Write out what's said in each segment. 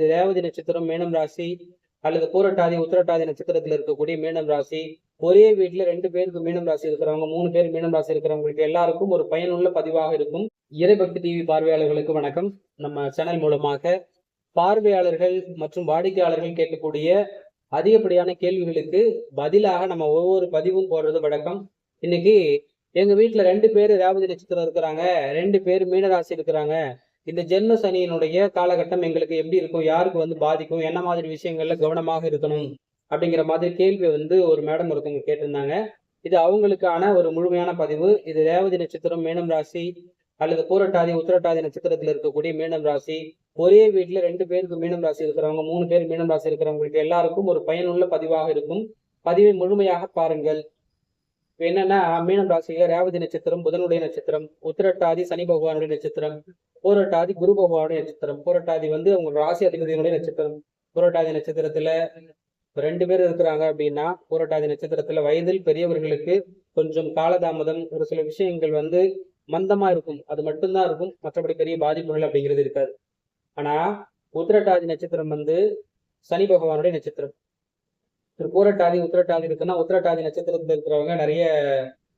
இது ரேவதி நட்சத்திரம் மீனம் ராசி அல்லது பூரட்டாதி உத்திரட்டாதி நட்சத்திரத்தில் இருக்கக்கூடிய மீனம் ராசி. ஒரே வீட்டுல ரெண்டு பேருக்கு மீனம் ராசி இருக்கிறவங்க மூணு பேர் மீனம் ராசி இருக்கிறவங்களுக்கு எல்லாருக்கும் ஒரு பயனுள்ள பதிவாக இருக்கும். இறைபக்தி டிவி பார்வையாளர்களுக்கு வணக்கம். நம்ம சேனல் மூலமாக பார்வையாளர்கள் மற்றும் வாடிக்கையாளர்கள் கேட்கக்கூடிய அதிகப்படியான கேள்விகளுக்கு பதிலாக நம்ம ஒவ்வொரு பதிவும் போடுறது வழக்கம். இன்னைக்கு எங்க வீட்டுல ரெண்டு பேர் ரேவதி நட்சத்திரம் இருக்கிறாங்க ரெண்டு பேர் மீனராசி இருக்கிறாங்க. இந்த ஜென்ம சனியினுடைய காலகட்டம் எங்களுக்கு எப்படி இருக்கும்? யாருக்கு வந்து பாதிக்கும்? என்ன மாதிரி விஷயங்கள்ல கவனமாக இருக்கணும்? அப்படிங்கிற மாதிரி கேள்வி வந்து ஒரு மேடம் ஒருத்தவங்க கேட்டிருந்தாங்க. இது அவங்களுக்கான ஒரு முழுமையான பதிவு. இது ரேவதி நட்சத்திரம் மீனம் ராசி அல்லது பூரட்டாதி உத்திரட்டாதி நட்சத்திரத்தில் இருக்கக்கூடிய மீனம் ராசி. ஒரே வீட்டில் ரெண்டு பேருக்கு மீனம் ராசி இருக்கிறவங்க மூணு பேர் மீனம் ராசி இருக்கிறவங்களுக்கு எல்லாருக்கும் ஒரு பயனுள்ள பதிவாக இருக்கும். பதிவை முழுமையாக பாருங்கள். இப்ப என்னன்னா மீனம் ராசியில ரேவதி நட்சத்திரம் புதனுடைய நட்சத்திரம் உத்திரட்டாதி சனி பகவானுடைய நட்சத்திரம் போரட்டாதி குரு பகவானுடைய நட்சத்திரம். போரட்டாதி வந்து உங்க ராசி அதிபதியினுடைய நட்சத்திரம். போரட்டாதி நட்சத்திரத்துல ரெண்டு பேர் இருக்கிறாங்க அப்படின்னா போரட்டாதி நட்சத்திரத்துல வயதில் பெரியவர்களுக்கு கொஞ்சம் காலதாமதம் ஒரு சில விஷயங்கள் வந்து மந்தமா இருக்கும். அது மட்டும்தான் இருக்கும். மற்றபடி பெரிய பாதிப்புகள் அப்படிங்கிறது இருக்காது. ஆனா உத்திரட்டாதி நட்சத்திரம் வந்து சனி பகவானுடைய நட்சத்திரம். ஒரு பூரட்டாதி உத்திரட்டாதி இருக்குன்னா உத்திரட்டாதி நட்சத்திரத்தில் இருக்கிறவங்க நிறைய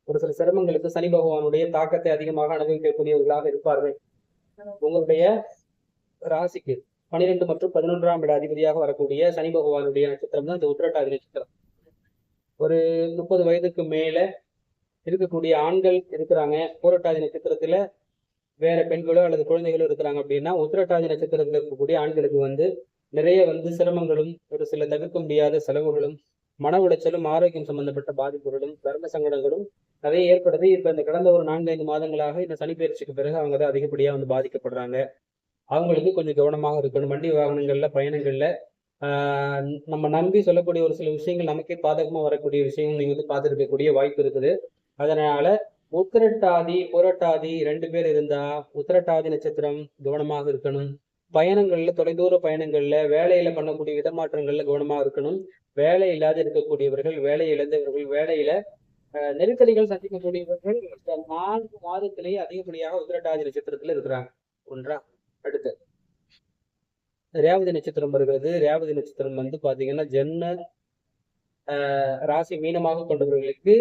ஒரு சில சிரமங்களுக்கு சனி பகவானுடைய தாக்கத்தை அதிகமாக அனுபவிக்கக்கூடியவர்களாக இருப்பார்கள். உங்களுடைய ராசிக்கு பனிரெண்டு மற்றும் பதினொன்றாம் இட அதிபதியாக வரக்கூடிய சனி பகவானுடைய நட்சத்திரம் தான் இந்த உத்திரட்டாதி நட்சத்திரம். ஒரு முப்பது வயதுக்கு மேல இருக்கக்கூடிய ஆண்கள் இருக்கிறாங்க. பூரட்டாதி நட்சத்திரத்துல வேற பெண்களோ அல்லது குழந்தைகளோ இருக்கிறாங்க அப்படின்னா உத்திரட்டாதி நட்சத்திரத்துல இருக்கக்கூடிய ஆண்களுக்கு வந்து நிறைய வந்து சிரமங்களும் ஒரு சில தவிர்க்க முடியாத செலவுகளும் மன உளைச்சலும் ஆரோக்கியம் சம்பந்தப்பட்ட பாதிப்புகளும் தர்ம சங்கடங்களும் நிறைய ஏற்படுது. இப்ப இந்த கடந்த ஒரு நான்கைந்து மாதங்களாக இந்த சனிப்பயிற்சிக்கு பிறகு அவங்க தான் அதிகப்படியா வந்து பாதிக்கப்படுறாங்க. அவங்களுக்கு கொஞ்சம் கவனமாக இருக்கணும். வண்டி வாகனங்கள்ல பயணங்கள்ல ஆஹ் நம்ம நம்பி சொல்லக்கூடிய ஒரு சில விஷயங்கள் நமக்கே பாதகமா வரக்கூடிய விஷயங்கள் நீங்க வந்து பார்த்துருக்கக்கூடிய வாய்ப்பு இருக்குது. அதனால உத்திரட்டாதி புரட்டாதி ரெண்டு பேர் இருந்தா உத்திரட்டாதி நட்சத்திரம் கவனமாக இருக்கணும். பயணங்கள்ல தொலைதூர பயணங்கள்ல வேலையில பண்ணக்கூடிய இடமாற்றங்கள்ல கவனமா இருக்கணும். வேலை இல்லாத இருக்கக்கூடியவர்கள் வேலை இழந்தவர்கள் வேலையில அஹ், நெருக்கடிகள் சந்திக்கக்கூடியவர்கள் இந்த நான்கு மாதத்திலேயே அதிகப்படியாக உத்திரட்டாதி நட்சத்திரத்துல இருக்கிறாங்க. ஒன்றா? அடுத்து. ரேவதி நட்சத்திரம் வருகிறது. ரேவதி நட்சத்திரம் வந்து பாத்தீங்கன்னா ஜென்ம ராசி மீனமாக கொண்டவர்களுக்கு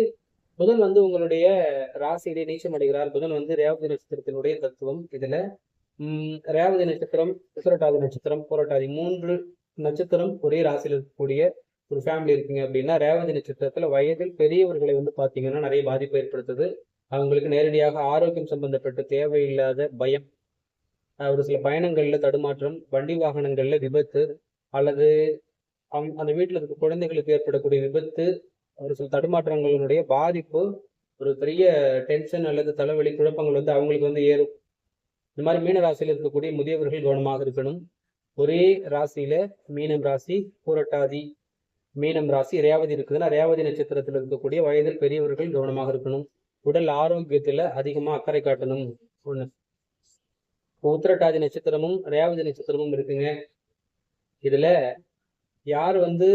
புதன் வந்து உங்களுடைய ராசியிலே நீச்சம் அடைகிறார். புதன் வந்து ரேவதி நட்சத்திரத்தினுடைய தத்துவம். இதுல ரேவதி நட்சத்திரம் உத்திரட்டாதி நட்சத்திரம் புரட்டாதி மூன்று நட்சத்திரம் ஒரே ராசியில் இருக்கக்கூடிய ஒரு ஃபேமிலி இருக்கீங்க அப்படின்னா ரேவதி நட்சத்திரத்துல வயதில் பெரியவர்களை வந்து பாத்தீங்கன்னா நிறைய பாதிப்பு ஏற்படுத்துது. அவங்களுக்கு நேரடியாக ஆரோக்கியம் சம்பந்தப்பட்ட தேவையில்லாத பயம் ஒரு சில பயணங்கள்ல தடுமாற்றம் வண்டி வாகனங்கள்ல விபத்து அல்லது அவங்க அந்த வீட்டுல இருக்க குழந்தைகளுக்கு ஏற்படக்கூடிய விபத்து ஒரு சில தடுமாற்றங்களினுடைய பாதிப்பு ஒரு பெரிய டென்ஷன் அல்லது தலைவலி குழப்பங்கள் வந்து அவங்களுக்கு வந்து ஏறும். இந்த மாதிரி மீன ராசியில இருக்கக்கூடிய முதியவர்கள் கவனமாக இருக்கணும். ஒரே ராசியில மீனம் ராசி பூரட்டாதி மீனம் ராசி ரேவதி இருக்குதுன்னா ரேவதி நட்சத்திரத்தில் இருக்கக்கூடிய வயதில் பெரியவர்கள் கவனமாக இருக்கணும். உடல் ஆரோக்கியத்துல அதிகமா அக்கறை காட்டணும். ஒண்ணு. உத்திரட்டாதி நட்சத்திரமும் ரேவதி நட்சத்திரமும் இருக்குங்க. இதுல யார் வந்து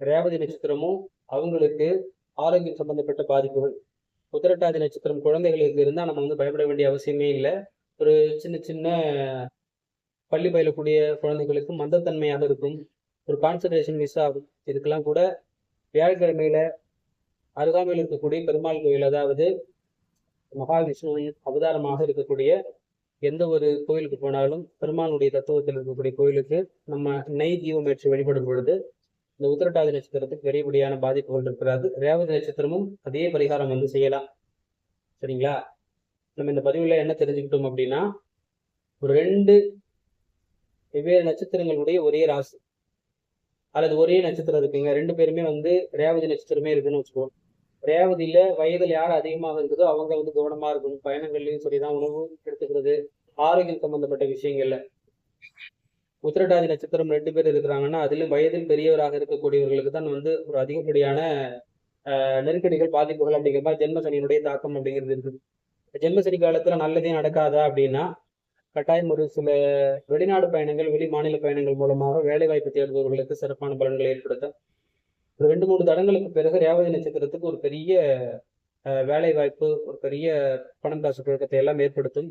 ரேவதி நட்சத்திரமோ அவங்களுக்கு ஆரோக்கியம் சம்பந்தப்பட்ட பாதிப்புகள். உத்திரட்டாதி நட்சத்திரம் குழந்தைகளுக்கு இருந்தா நம்ம வந்து பயப்பட வேண்டிய அவசியமே இல்லை. ஒரு சின்ன சின்ன பள்ளி பயிலக்கூடிய குழந்தைகளுக்கு மந்தத்தன்மையாக இருக்கும். ஒரு கான்சன்ட்ரேஷன் மிஸ் ஆகும். இதுக்கெல்லாம் கூட வியாழக்கிழமையில அருகாமையில் இருக்கக்கூடிய பெருமாள் கோயில் அதாவது மகாவிஷ்ணுவின் அவதாரமாக இருக்கக்கூடிய எந்த ஒரு கோயிலுக்கு போனாலும் பெருமானுடைய தத்துவத்தில் இருக்கக்கூடிய கோயிலுக்கு நம்ம நெய் தீபம் ஏற்றி வழிபடும் பொழுது இந்த உத்திரட்டாதி நட்சத்திரத்துக்கு பெரியபடியான பாதிப்புகள் இருக்கிறது. ரேவதி நட்சத்திரமும் அதே பரிகாரம் வந்து செய்யலாம். சரிங்களா? நம்ம இந்த பதிவுல என்ன தெரிஞ்சுக்கிட்டோம் அப்படின்னா ஒரு ரெண்டு வெவ்வேறு நட்சத்திரங்களுடைய ஒரே ராசி. அல்லது ஒரே நட்சத்திரம் இருக்குங்க. ரெண்டு பேருமே வந்து ரேவதி நட்சத்திரமே இருக்குன்னு வச்சுக்கோம் ரேவதியில வயதில் யார் அதிகமாக இருக்குதோ அவங்க வந்து கவனமா இருக்கணும். பயணங்கள்லயும் சரிதான் உணவு எடுத்துக்கிறது ஆரோக்கியம் சம்பந்தப்பட்ட விஷயங்கள்ல. உத்திரட்டாதி நட்சத்திரம் ரெண்டு பேர் இருக்கிறாங்கன்னா அதிலும் வயதில் பெரியவராக இருக்கக்கூடியவர்களுக்கு தான் வந்து ஒரு அதிகப்படியான ஆஹ், நெருக்கடிகள் பாதிப்புகள் அப்படிங்கிற மாதிரி ஜென்மசனியினுடைய தாக்கம் அப்படிங்கிறது இருக்குது. ஜென்ம சனி காலத்துல நல்லதே நடக்காதா அப்படின்னா கட்டாயம் ஒரு சில வெளிநாடு பயணங்கள் வெளி மாநில பயணங்கள் மூலமாக வேலை வாய்ப்பு தேடுபவர்களுக்கு சிறப்பான பலன்களை ஏற்படுத்தும் ஒரு ரெண்டு மூணு தடங்களுக்கு பிறகு ரேவதி நட்சத்திரத்துக்கு ஒரு பெரிய வேலை வாய்ப்பு ஒரு பெரிய பணம் காசு புழக்கத்தை எல்லாம் ஏற்படுத்தும்.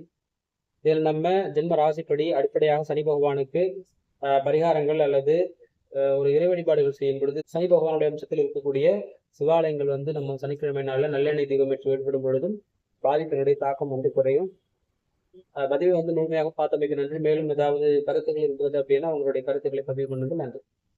இதில் நம்ம ஜென்ம ராசிப்படி அடிப்படையாக சனி பகவானுக்கு பரிகாரங்கள் அல்லது ஒரு இறை வழிபாடுகள் செய்யும் பொழுது சனி பகவானுடைய அம்சத்தில் இருக்கக்கூடிய சிவாலயங்கள் வந்து நம்ம சனிக்கிழமை நாளில் நல்லெண்ணெய் தீபம் ஏற்படும் வழிபடும் பொழுதும் பாதிப்பினுடைய தாக்கம் வந்து குறையும். பதிவை வந்து முழுமையாக பார்த்தமைக்கு நன்றி. மேலும் ஏதாவது கருத்துக்கள் இருக்கிறது அப்படின்னா உங்களுடைய கருத்துக்களை பதிவு பண்ணுங்க நன்றி.